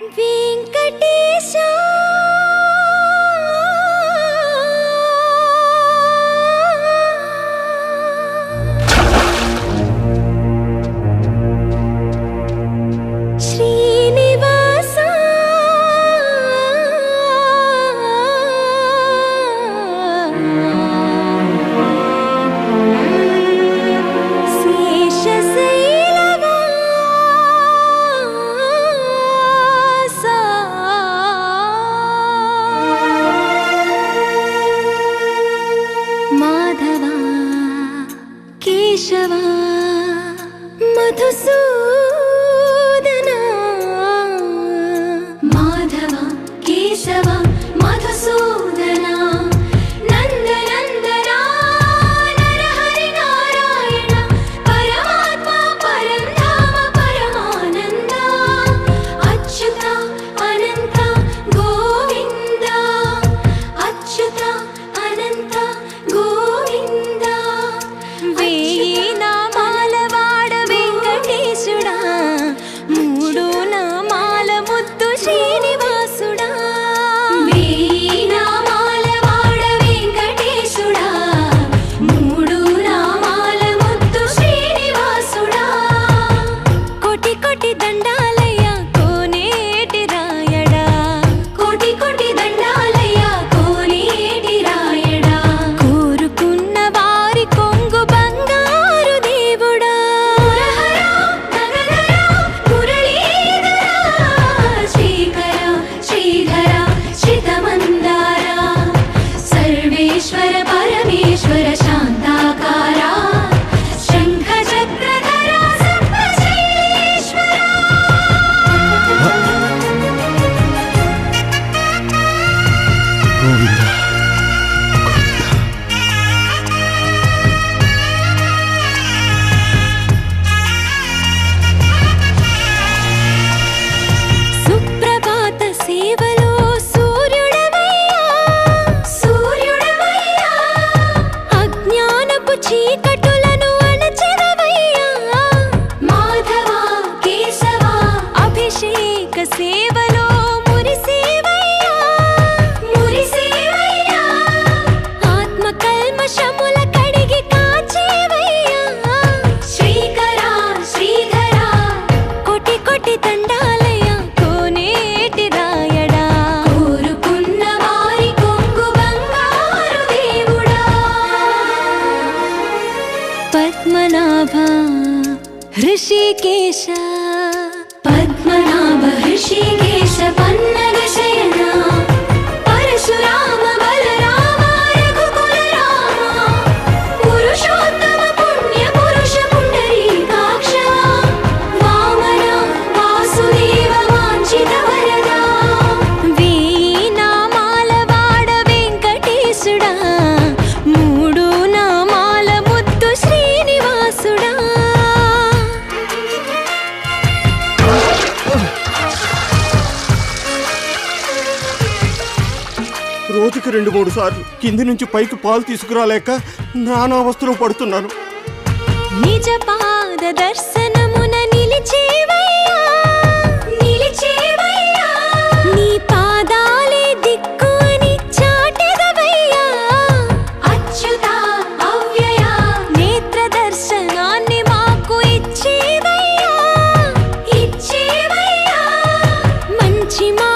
వెంకటేశ केशवा मधुसू నాయక సేవలో మురిసేవయ్యా. మురిసేవయ్యా. ఆత్మ కల్మషముల కడిగి కాచేవయ్యా. శ్రీకరా శ్రీధరా కొటి కొటి తండాలయ్యా కోనేటి రాయడా. కోరుకున్న వారి కొంగు బంగారు పద్మనాభ ऋषिकेशा రోజుకి రెండు మూడు సార్లు కింది నుంచి పైకి పాలు తీసుకురాలేక నానావస్థలు పడుతున్నాను. నిజ పాద దర్శనమున నీ అచ్యుత నేత్ర దర్శనాన్ని మాకు మంచి మా